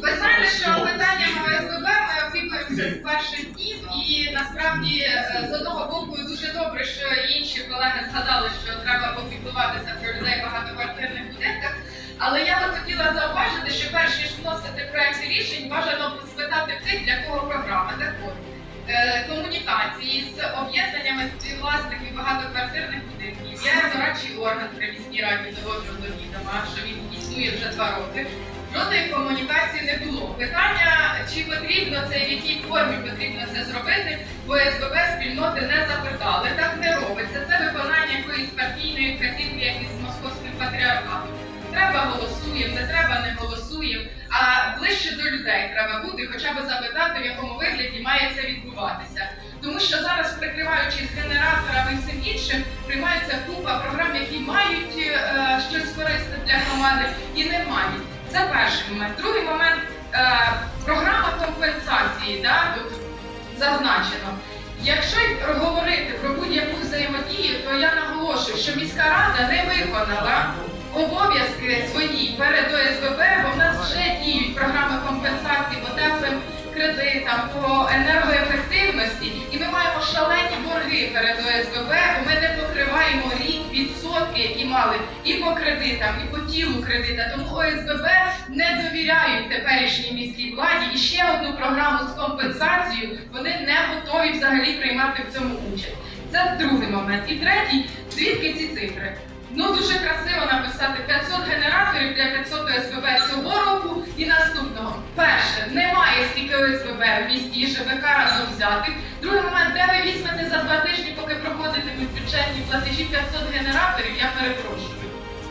Ви знаєте, що питанням ОСББ ми опікуємося з перших днів, і насправді е, з одного боку дуже добре, що інші колеги згадали, що треба попіклуватися про людей в багатоквартирних будинках. Але я би хотіла зауважити, що перш ніж вносити проекти рішень, бажано спитати тих, для кого програма. Так от, е, комунікації з об'єднаннями співвласників багатоквартирних будинків. Я дорадчий орган при міській раді доводжу до відома, що він існує вже два роки. Жодної комунікації не було. Питання, чи потрібно це в якій формі потрібно це зробити, бо СББ спільноти не запитали. Так не робиться. Це виконання якоїсь партійної вказівки, як із московським патріархатом. Треба голосуємо, не треба не голосуємо. А ближче до людей треба бути, хоча б запитати, в якому вигляді має це відбуватися. Тому що зараз, прикриваючись генераторами і всім іншим, приймається купа програм, які мають е, щось корисне для громади і не мають. Це перший момент. Другий момент е, програма компенсації, да, тут зазначено. Якщо говорити про будь-яку взаємодію, то я наголошую, що міська рада не виконала обов'язки свої перед ОСББ, бо в нас вже діють програми компенсації по теплим кредитам, по енергоефективності, мали і по кредитам, і по тілу кредита. Тому ОСББ не довіряють теперішній міській владі. І ще одну програму з компенсацією вони не готові взагалі приймати в цьому участь. Це другий момент. І третій, звідки ці цифри? Ну дуже красиво написати 500 генераторів для 500 ОСББ цього року і наступного. І ЖБК разом взяти. Другий момент, де ви візьмете за два тижні, поки проходитимуть бюджетні платежі 500 генераторів, я перепрошую.